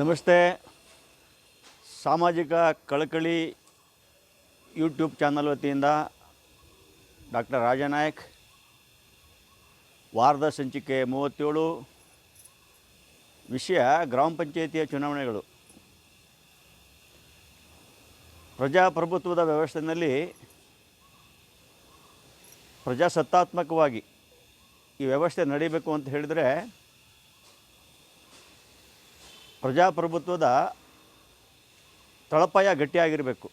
ನಮಸ್ತೆ. ಸಾಮಾಜಿಕ ಕಳಕಳಿ ಯೂಟ್ಯೂಬ್ ಚಾನಲ್ ವತಿಯಿಂದ ಡಾಕ್ಟರ್ ರಾಜನಾಯಕ್. ವಾರದ ಸಂಚಿಕೆ ಮೂವತ್ತೇಳು. ವಿಷಯ ಗ್ರಾಮ ಪಂಚಾಯಿತಿಯ ಚುನಾವಣೆಗಳು. ಪ್ರಜಾಪ್ರಭುತ್ವದ ವ್ಯವಸ್ಥೆಯಲ್ಲಿ ಪ್ರಜಾಸತ್ತಾತ್ಮಕವಾಗಿ ಈ ವ್ಯವಸ್ಥೆ ನಡೀಬೇಕು ಅಂತ ಹೇಳಿದರೆ ಪ್ರಜಾಪ್ರಭುತ್ವದ ತಳಪಾಯ ಗಟ್ಟಿಯಾಗಿರಬೇಕು.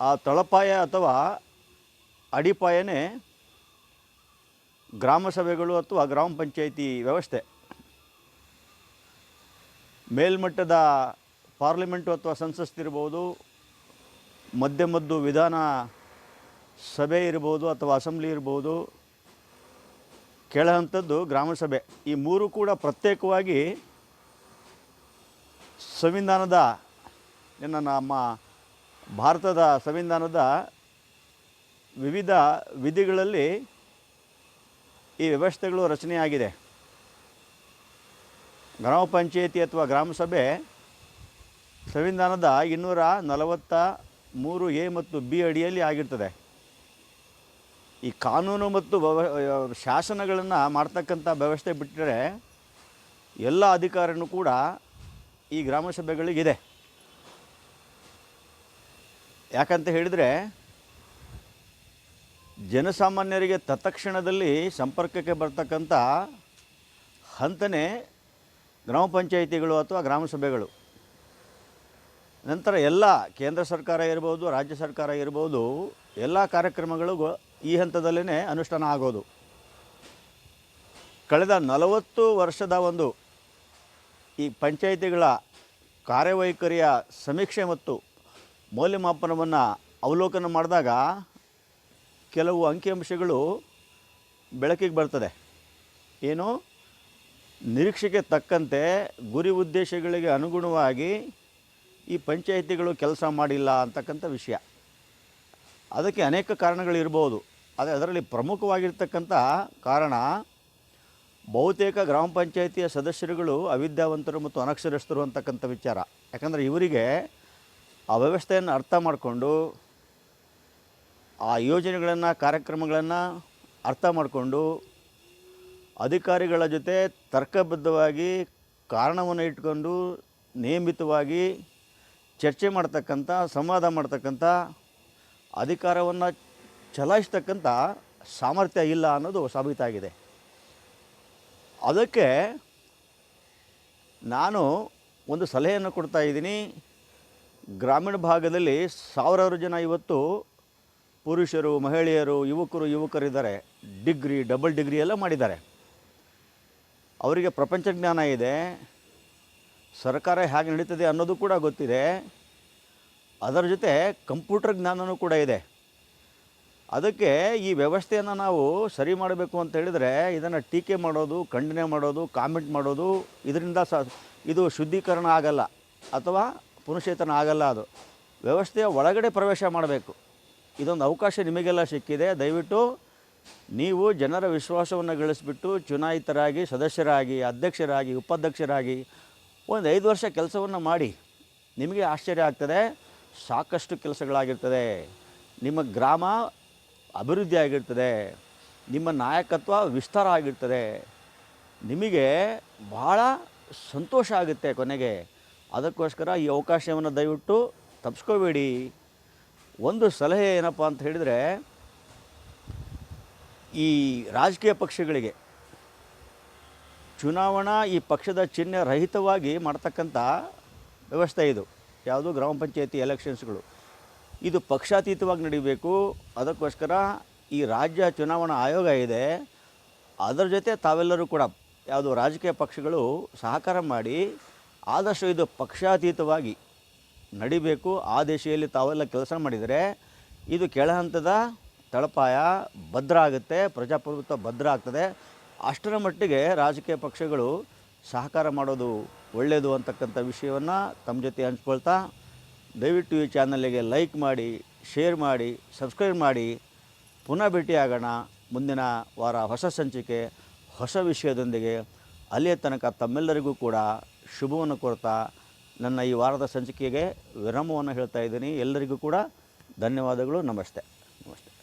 ಆ ತಳಪಾಯ ಅಥವಾ ಅಡಿಪಾಯನೇ ಗ್ರಾಮ ಸಭೆಗಳು ಅಥವಾ ಗ್ರಾಮ ಪಂಚಾಯಿತಿ ವ್ಯವಸ್ಥೆ. ಮೇಲ್ಮಟ್ಟದ ಪಾರ್ಲಿಮೆಂಟು ಅಥವಾ ಸಂಸತ್ ಇರ್ಬೋದು, ಮಧ್ಯ ಮದ್ದು ವಿಧಾನ ಸಭೆ ಇರ್ಬೋದು ಅಥವಾ ಅಸೆಂಬ್ಲಿ ಇರ್ಬೋದು ಕೇಳೋ ಗ್ರಾಮ ಸಭೆ. ಈ ಮೂರು ಕೂಡ ಪ್ರತ್ಯೇಕವಾಗಿ ಸಂವಿಧಾನದ, ಏನು ನಮ್ಮ ಭಾರತದ ಸಂವಿಧಾನದ ವಿವಿಧ ವಿಧಿಗಳಲ್ಲಿ ಈ ವ್ಯವಸ್ಥೆಗಳು ರಚನೆಯಾಗಿದೆ. ಗ್ರಾಮ ಪಂಚಾಯಿತಿ ಅಥವಾ ಗ್ರಾಮ ಸಭೆ ಸಂವಿಧಾನದ ಇನ್ನೂರ ನಲವತ್ತ ಮೂರು ಎ ಮತ್ತು ಬಿ ಅಡಿಯಲ್ಲಿ ಆಗಿರ್ತದೆ. ಈ ಕಾನೂನು ಮತ್ತು ವ್ಯವ ಶಾಸನಗಳನ್ನು ಮಾಡ್ತಕ್ಕಂಥ ವ್ಯವಸ್ಥೆ ಬಿಟ್ಟರೆ ಎಲ್ಲ ಅಧಿಕಾರನೂ ಕೂಡ ಈ ಗ್ರಾಮ ಸಭೆಗಳಿಗಿದೆ. ಯಾಕಂತ ಹೇಳಿದರೆ, ಜನಸಾಮಾನ್ಯರಿಗೆ ತತ್ಕ್ಷಣದಲ್ಲಿ ಸಂಪರ್ಕಕ್ಕೆ ಬರ್ತಕ್ಕಂಥ ಹಂತನೇ ಗ್ರಾಮ ಪಂಚಾಯಿತಿಗಳು ಅಥವಾ ಗ್ರಾಮ ಸಭೆಗಳು. ನಂತರ ಎಲ್ಲ ಕೇಂದ್ರ ಸರ್ಕಾರ ಇರ್ಬೋದು, ರಾಜ್ಯ ಸರ್ಕಾರ ಇರ್ಬೋದು, ಎಲ್ಲ ಕಾರ್ಯಕ್ರಮಗಳು ಈ ಹಂತದಲ್ಲೇ ಅನುಷ್ಠಾನ ಆಗೋದು. ಕಳೆದ ನಲವತ್ತು ವರ್ಷದ ಒಂದು ಈ ಪಂಚಾಯಿತಿಗಳ ಕಾರ್ಯವೈಖರಿಯ ಸಮೀಕ್ಷೆ ಮತ್ತು ಮೌಲ್ಯಮಾಪನವನ್ನು ಅವಲೋಕನ ಮಾಡಿದಾಗ ಕೆಲವು ಅಂಕಿಅಂಶಗಳು ಬೆಳಕಿಗೆ ಬರ್ತದೆ. ಏನು? ನಿರೀಕ್ಷೆಗೆ ತಕ್ಕಂತೆ ಗುರಿ ಉದ್ದೇಶಗಳಿಗೆ ಅನುಗುಣವಾಗಿ ಈ ಪಂಚಾಯಿತಿಗಳು ಕೆಲಸ ಮಾಡಿಲ್ಲ ಅಂತಕ್ಕಂಥ ವಿಷಯ. ಅದಕ್ಕೆ ಅನೇಕ ಕಾರಣಗಳಿರ್ಬೋದು ಆದರೆ ಅದರಲ್ಲಿ ಪ್ರಮುಖವಾಗಿರ್ತಕ್ಕಂಥ ಕಾರಣ ಬಹುತೇಕ ಗ್ರಾಮ ಪಂಚಾಯಿತಿಯ ಸದಸ್ಯರುಗಳು ಅವಿದ್ಯಾವಂತರು ಮತ್ತು ಅನಕ್ಷರಸ್ಥರು ಅಂತಕ್ಕಂಥ ವಿಚಾರ. ಯಾಕಂದರೆ ಇವರಿಗೆ ಆ ವ್ಯವಸ್ಥೆಯನ್ನು ಅರ್ಥ ಮಾಡಿಕೊಂಡು, ಆ ಯೋಜನೆಗಳನ್ನು, ಕಾರ್ಯಕ್ರಮಗಳನ್ನು ಅರ್ಥ ಮಾಡಿಕೊಂಡು, ಅಧಿಕಾರಿಗಳ ಜೊತೆ ತರ್ಕಬದ್ಧವಾಗಿ ಕಾರಣವನ್ನು ಇಟ್ಕೊಂಡು ನಿಯಮಿತವಾಗಿ ಚರ್ಚೆ ಮಾಡ್ತಕ್ಕಂಥ, ಸಂವಾದ ಮಾಡ್ತಕ್ಕಂಥ, ಅಧಿಕಾರವನ್ನು ಚಲಾಯಿಸ್ತಕ್ಕಂಥ ಸಾಮರ್ಥ್ಯ ಇಲ್ಲ ಅನ್ನೋದು ಸಾಬೀತಾಗಿದೆ. ಅದಕ್ಕೆ ನಾನು ಒಂದು ಸಲಹೆಯನ್ನು ಕೊಡ್ತಾ ಇದ್ದೀನಿ. ಗ್ರಾಮೀಣ ಭಾಗದಲ್ಲಿ ಸಾವಿರಾರು ಜನ ಇವತ್ತು ಪುರುಷರು, ಮಹಿಳೆಯರು, ಯುವಕರು, ಯುವಕರಿದ್ದಾರೆ. ಡಿಗ್ರಿ, ಡಬಲ್ ಡಿಗ್ರಿ ಎಲ್ಲ ಮಾಡಿದ್ದಾರೆ. ಅವರಿಗೆ ಪ್ರಪಂಚ ಜ್ಞಾನ ಇದೆ. ಸರ್ಕಾರ ಹೇಗೆ ನಡೀತದೆ ಅನ್ನೋದು ಕೂಡ ಗೊತ್ತಿದೆ. ಅದರ ಜೊತೆ ಕಂಪ್ಯೂಟರ್ ಜ್ಞಾನವೂ ಕೂಡ ಇದೆ. ಅದಕ್ಕೆ ಈ ವ್ಯವಸ್ಥೆಯನ್ನು ನಾವು ಸರಿ ಮಾಡಬೇಕು ಅಂತ ಹೇಳಿದರೆ ಇದನ್ನು ಟೀಕೆ ಮಾಡೋದು, ಖಂಡನೆ ಮಾಡೋದು, ಕಾಮೆಂಟ್ ಮಾಡೋದು, ಇದರಿಂದ ಸ ಇದು ಶುದ್ಧೀಕರಣ ಆಗಲ್ಲ ಅಥವಾ ಪುನಶ್ಚೇತನ ಆಗಲ್ಲ ಅದು. ವ್ಯವಸ್ಥೆಯ ಒಳಗಡೆ ಪ್ರವೇಶ ಮಾಡಬೇಕು. ಇದೊಂದು ಅವಕಾಶ ನಿಮಗೆಲ್ಲ ಸಿಕ್ಕಿದೆ. ದಯವಿಟ್ಟು ನೀವು ಜನರ ವಿಶ್ವಾಸವನ್ನು ಗಳಿಸಿಬಿಟ್ಟು ಚುನಾಯಿತರಾಗಿ, ಸದಸ್ಯರಾಗಿ, ಅಧ್ಯಕ್ಷರಾಗಿ, ಉಪಾಧ್ಯಕ್ಷರಾಗಿ ಒಂದು ಐದು ವರ್ಷ ಕೆಲಸವನ್ನು ಮಾಡಿ ನಿಮಗೆ ಆಶ್ಚರ್ಯ ಆಗ್ತದೆ. ಸಾಕಷ್ಟು ಕೆಲಸಗಳಾಗಿರ್ತದೆ. ನಿಮ್ಮ ಗ್ರಾಮ ಅಭಿವೃದ್ಧಿ ಆಗಿರ್ತದೆ, ನಿಮ್ಮ ನಾಯಕತ್ವ ವಿಸ್ತಾರ ಆಗಿರ್ತದೆ, ನಿಮಗೆ ಭಾಳ ಸಂತೋಷ ಆಗುತ್ತೆ ಕೊನೆಗೆ. ಅದಕ್ಕೋಸ್ಕರ ಈ ಅವಕಾಶವನ್ನು ದಯವಿಟ್ಟು ತಪ್ಪಿಸ್ಕೋಬೇಡಿ ಒಂದು ಸಲಹೆ ಏನಪ್ಪ ಅಂತ ಹೇಳಿದರೆ, ಈ ರಾಜಕೀಯ ಪಕ್ಷಗಳಿಗೆ ಚುನಾವಣಾ ಈ ಪಕ್ಷದ ಚಿಹ್ನೆ ರಹಿತವಾಗಿ ಮಾಡ್ತಕ್ಕಂಥ ವ್ಯವಸ್ಥೆ ಇದು. ಯಾವುದು ಗ್ರಾಮ ಪಂಚಾಯತಿ ಎಲೆಕ್ಷನ್ಸ್ಗಳು ಇದು ಪಕ್ಷಾತೀತವಾಗಿ ನಡೀಬೇಕು. ಅದಕ್ಕೋಸ್ಕರ ಈ ರಾಜ್ಯ ಚುನಾವಣಾ ಆಯೋಗ ಇದೆ. ಅದರ ಜೊತೆ ತಾವೆಲ್ಲರೂ ಕೂಡ ಯಾವುದು ರಾಜಕೀಯ ಪಕ್ಷಗಳು ಸಹಕಾರ ಮಾಡಿ ಆದಷ್ಟು ಇದು ಪಕ್ಷಾತೀತವಾಗಿ ನಡಿಬೇಕು. ಆ ದಿಶೆಯಲ್ಲಿ ತಾವೆಲ್ಲ ಕೆಲಸ ಮಾಡಿದರೆ ಇದು ಕೆಳ ಹಂತದ ತಳಪಾಯ ಭದ್ರ ಆಗುತ್ತೆ, ಪ್ರಜಾಪ್ರಭುತ್ವ ಭದ್ರ ಆಗ್ತದೆ. ಅಷ್ಟರ ಮಟ್ಟಿಗೆ ರಾಜಕೀಯ ಪಕ್ಷಗಳು ಸಹಕಾರ ಮಾಡೋದು ಒಳ್ಳೆಯದು ಅಂತಕ್ಕಂಥ ವಿಷಯವನ್ನು ತಮ್ಮ ಜೊತೆ ಹಂಚ್ಕೊಳ್ತಾ ದಯವಿಟ್ಟು ಈ ಚಾನಲಿಗೆ ಲೈಕ್ ಮಾಡಿ, ಶೇರ್ ಮಾಡಿ, ಸಬ್ಸ್ಕ್ರೈಬ್ ಮಾಡಿ. ಪುನಃ ಭೇಟಿಯಾಗೋಣ ಮುಂದಿನ ವಾರ ಹೊಸ ಸಂಚಿಕೆ, ಹೊಸ ವಿಷಯದೊಂದಿಗೆ. ಅಲ್ಲಿಯ ತನಕ ತಮ್ಮೆಲ್ಲರಿಗೂ ಕೂಡ ಶುಭವನ್ನು ಕೊರ್ತಾ ನನ್ನ ಈ ವಾರದ ಸಂಚಿಕೆಗೆ ವಿರಾಮವನ್ನು ಹೇಳ್ತಾ ಇದ್ದೀನಿ. ಎಲ್ಲರಿಗೂ ಕೂಡ ಧನ್ಯವಾದಗಳು. ನಮಸ್ತೆ. ನಮಸ್ತೆ.